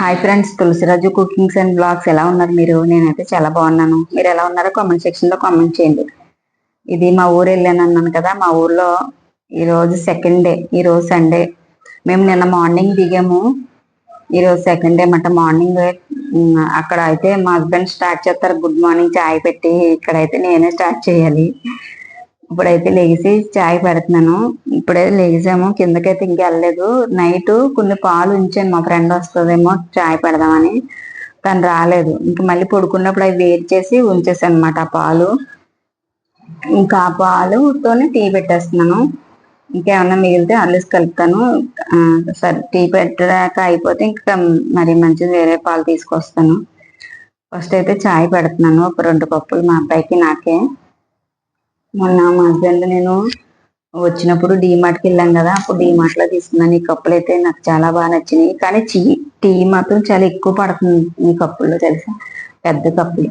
Hi friends Tulasiraju cookings and blogs ఎలా ఉన్నారు మీరు? నేనైతే చాలా బాగున్నాను. మీరు ఎలా ఉన్నారో కామెంట్ సెక్షన్లో కామెంట్ చేయండి. ఇది మా ఊరు వెళ్ళాను అన్నాను కదా మా ఊర్లో ఈరోజు సెకండ్ డే ఈ రోజు సండే మేము నిన్న మార్నింగ్ దిగాము. ఈరోజు సెకండ్ డే మాట మార్నింగ్ అక్కడ అయితే మా హస్బెండ్ స్టార్ట్ చేస్తారు. గుడ్ మార్నింగ్ చాయ్ పెట్టి. ఇక్కడైతే నేనే స్టార్ట్ చేయాలి. ఇప్పుడైతే లేచి చాయ్ పెడుతున్నాను. ఇప్పుడే లేచాము. కిందకైతే ఇంకా వెళ్ళలేదు. నైట్ కొన్ని పాలు ఉంచాను. మా ఫ్రెండ్ వస్తుందేమో చాయ్ పెడదామని. తను రాలేదు. ఇంకా మళ్ళీ పడుకున్నప్పుడు అవి వేడి చేసి ఉంచేసాను అనమాట ఆ పాలు. ఇంకా ఆ పాలుతోనే టీ పెట్టేస్తున్నాను. ఇంకేమన్నా మిగిలితే అల్లేసి కలుపుతాను. సరే టీ పెట్టాక అయిపోతే ఇంకా మరి మంచిది వేరే పాలు తీసుకొస్తాను. ఫస్ట్ అయితే చాయ్ పెడుతున్నాను. ఒక రెండు కప్పులు మా అబ్బాయికి నాకే. మొన్న మా హస్బెండ్ నేను వచ్చినప్పుడు కి వెళ్ళాం కదా అప్పుడు డీమార్ట్లో తీసుకున్నాను ఈ కప్పులు అయితే నాకు చాలా బాగా నచ్చినాయి. కానీ చీ టీ మాత్రం చాలా ఎక్కువ పడుతుంది ఈ కప్పుల్లో తెలుసా? పెద్ద కప్పులు.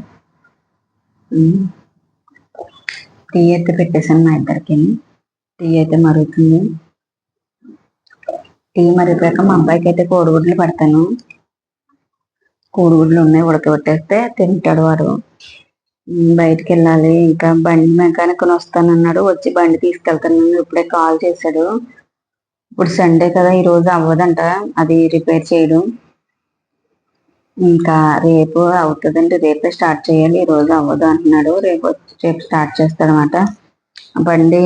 టీ అయితే పెట్టేశాను మా ఇద్దరికి. టీ అయితే మరుగుతుంది. టీ మరిగాక మా అబ్బాయికి అయితే కోడిగుడ్లు పెడతాను. కోడిగుడ్లు ఉన్నాయి ఉడకబెట్టేస్తే తింటాడు వాడు. బయటికి వెళ్ళాలి ఇంకా బండి మెకానిక్ వస్తానన్నాడు. వచ్చి బండి తీసుకెళ్తాను ఇప్పుడే కాల్ చేశాడు. ఇప్పుడు సండే కదా ఈ రోజు అవ్వదంట. అది రిపేర్ చేయడం. ఇంకా రేపు అవుతుందండి రేపే స్టార్ట్ చేయాలి. ఈరోజు అవ్వదు అంటున్నాడు. రేపు వచ్చి- రేపు స్టార్ట్ చేస్తాడనమాట బండి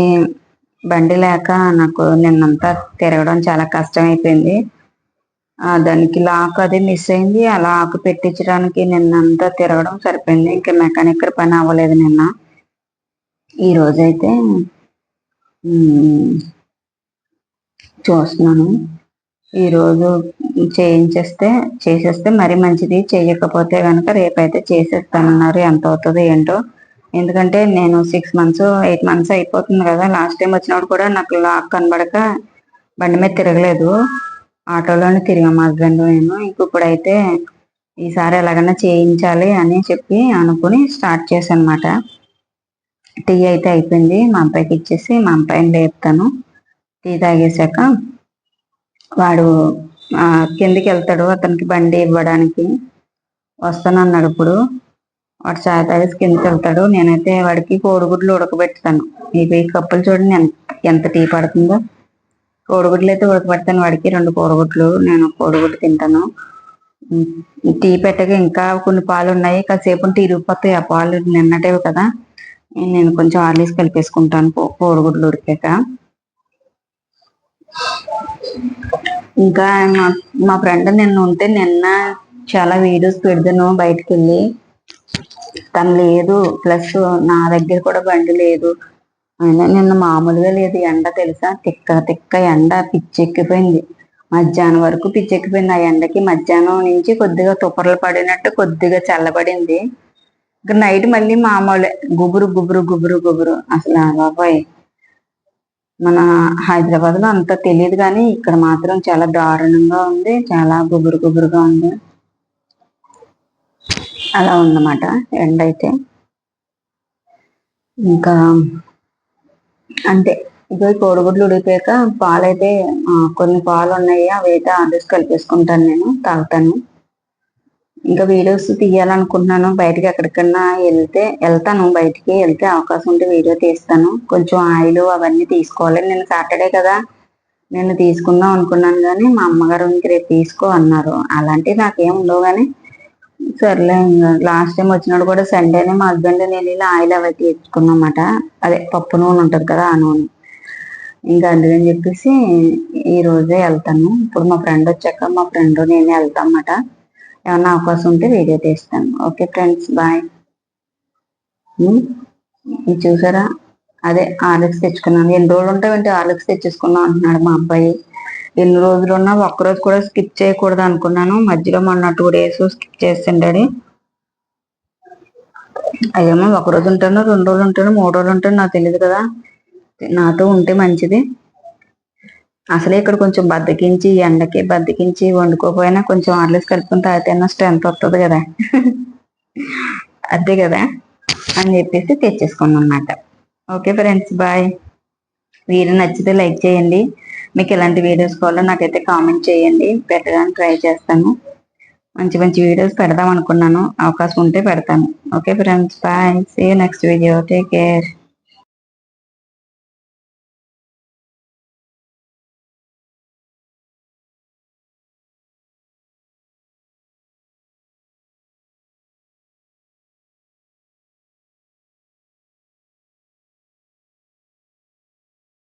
బండి లేక నాకు నిన్నంతా తిరగడం చాలా కష్టం అయిపోయింది దానికి లాక్ అది మిస్ అయింది. ఆ లాక్ పెట్టించడానికి నిన్నంతా తిరగడం సరిపోయింది. ఇంకా మెకానిక్ పని అవ్వలేదు నిన్న. ఈ రోజైతే చూస్తున్నాను. ఈరోజు చేయించేస్తే చేసేస్తే మరి మంచిది. చేయకపోతే కనుక రేపైతే చేసేస్తానన్నారు. ఎంత అవుతుందో ఏంటో. ఎందుకంటే నేను సిక్స్ మంత్స్ ఎయిట్ మంత్స్ అయిపోతుంది కదా. లాస్ట్ టైం వచ్చినప్పుడు కూడా నాకు లాక్ కనబడక బండి మీద తిరగలేదు. ఆటోలోనే తిరిగాం మా హస్బెండ్ నేను ఇంక ఇప్పుడైతే ఈసారి ఎలాగైనా చేయించాలి అని చెప్పి అనుకుని స్టార్ట్ చేశాను అనమాట టీ అయితే అయిపోయింది. మా అబ్బాయికి ఇచ్చేసి మా అబ్బాయిని లేపుతాను. టీ తాగేశాక వాడు కిందికి వెళ్తాడు అతనికి బండి ఇవ్వడానికి. వస్తానన్నాడు ఇప్పుడు. వాడు చాయ్ తాగేసి కిందకి వెళ్తాడు నేనైతే వాడికి కోడిగుడ్లు ఉడకబెడతాను ఇవి కప్పులు చూడండి ఎంత ఎంత టీ పడుతుందో. కోడిగుడ్లు అయితే ఉడకబెడతాను వాడికి రెండు కోడిగుడ్లు నేను కోడిగుడ్డు తింటాను. టీ పెట్టక ఇంకా కొన్ని పాలు ఉన్నాయి కాసేపు ఉంటే ఇరిగిపోతాయి ఆ పాలు నిన్నటేవి కదా. నేను కొంచెం ఆర్లీస్ కలిపేసుకుంటాను కోడిగుడ్లు ఉడికాక. ఇంకా మా- మా ఫ్రెండ్ నిన్న ఉంటే నిన్న చాలా వీడియోస్ పెడతాను బయటకు వెళ్ళి తను లేదు ప్లస్ నా దగ్గర కూడా బండి లేదు. అయినా నిన్న మామూలుగా లేదు. ఎండ తెలుసా? తిక్క తిక్క ఎండ పిచ్చెక్కిపోయింది. మధ్యాహ్నం వరకు పిచ్చెక్కిపోయింది. ఆ ఎండకి మధ్యాహ్నం నుంచి కొద్దిగా తుపర్లు పడినట్టు కొద్దిగా చల్లబడింది. ఇంకా నైట్ మళ్ళీ మామూలే. గుబురు గుబురు గుబురు గుబురు. అసలు ఆ బాబాయ్. మన హైదరాబాద్లో అంత తెలియదు కానీ ఇక్కడ మాత్రం చాలా దారుణంగా ఉంది. చాలా గుబురు గుబురుగా ఉంది. అలా ఉందన్నమాట ఎండ అయితే ఇంకా అంతే. ఇక కోడిగుడ్లు ఉడిపోయాక పాలైతే కొన్ని పాలు ఉన్నాయి అవి అయితే ఆర్డర్స్ కలిపేసుకుంటాను నేను తాగుతాను. ఇంకా వీడియోస్ తీయాలనుకుంటున్నాను. బయటికి ఎక్కడికన్నా వెళ్తే వెళ్తాను. బయటికి వెళ్తే అవకాశం ఉంటే వీడియో తీస్తాను. కొంచెం ఆయిల్ అవన్నీ తీసుకోవాలి. నేను సాటర్డే కదా నేను తీసుకుందాం అనుకున్నాను కానీ మా అమ్మగారు ఇంక రేపు తీసుకో అన్నారు. అలాంటివి నాకేం ఉండవు కానీ సర్లే లాస్ట్ టైం వచ్చినప్పుడు కూడా సండేనే మా హస్బెండ్ నేను ఇలా ఆయిల్ అవి తెచ్చుకున్నమాట అదే పప్పు నూనె ఉంటుంది కదా ఆ నూనె. ఇంకా అందుకని చెప్పేసి ఈ రోజే వెళ్తాను. ఇప్పుడు మా ఫ్రెండ్ వచ్చాక మా ఫ్రెండ్ నేను వెళ్తాం అన్నమాట ఏమన్నా అవకాశం ఉంటే వీడియో తీస్తాను. Okay friends bye. ఇది చూసారా? అదే ఆర్ఎక్స్ తెచ్చుకున్నాను. ఎన్ని రోజులు ఉంటావంటే ఆర్ఎక్స్ తెచ్చేసుకున్నాం అంటున్నాడు మా అబ్బాయి. ఎన్ని రోజులు ఉన్నా ఒక్కరోజు కూడా స్కిప్ చేయకూడదు అనుకున్నాను. మధ్యలో మొన్న టూ డేస్ స్కిప్ చేస్తుండడి అదేమో ఒక రోజు ఉంటాను రెండు రోజులు ఉంటాను మూడు రోజులు ఉంటాను నాకు తెలియదు కదా. నాతో ఉంటే మంచిది. అసలే ఇక్కడ కొంచెం బద్దకించి ఎండకి బద్దకించి వండుకోపోయినా కొంచెం ఆర్లెస్ కలుపుకుని తాగితేనా స్ట్రెంత్ వస్తుంది కదా. అదే కదా అని చెప్పేసి తెచ్చేసుకున్నాం అన్నమాట ఓకే ఫ్రెండ్స్ బాయ్ వీడియో నచ్చితే లైక్ చేయండి. మీకు ఎలాంటి వీడియోస్ కావాలో నాకైతే కామెంట్ చేయండి. పెట్టడానికి ట్రై చేస్తాను. మంచి మంచి వీడియోస్ పెడదాం అనుకున్నాను. అవకాశం ఉంటే పెడతాను. Okay friends bye. See next video take care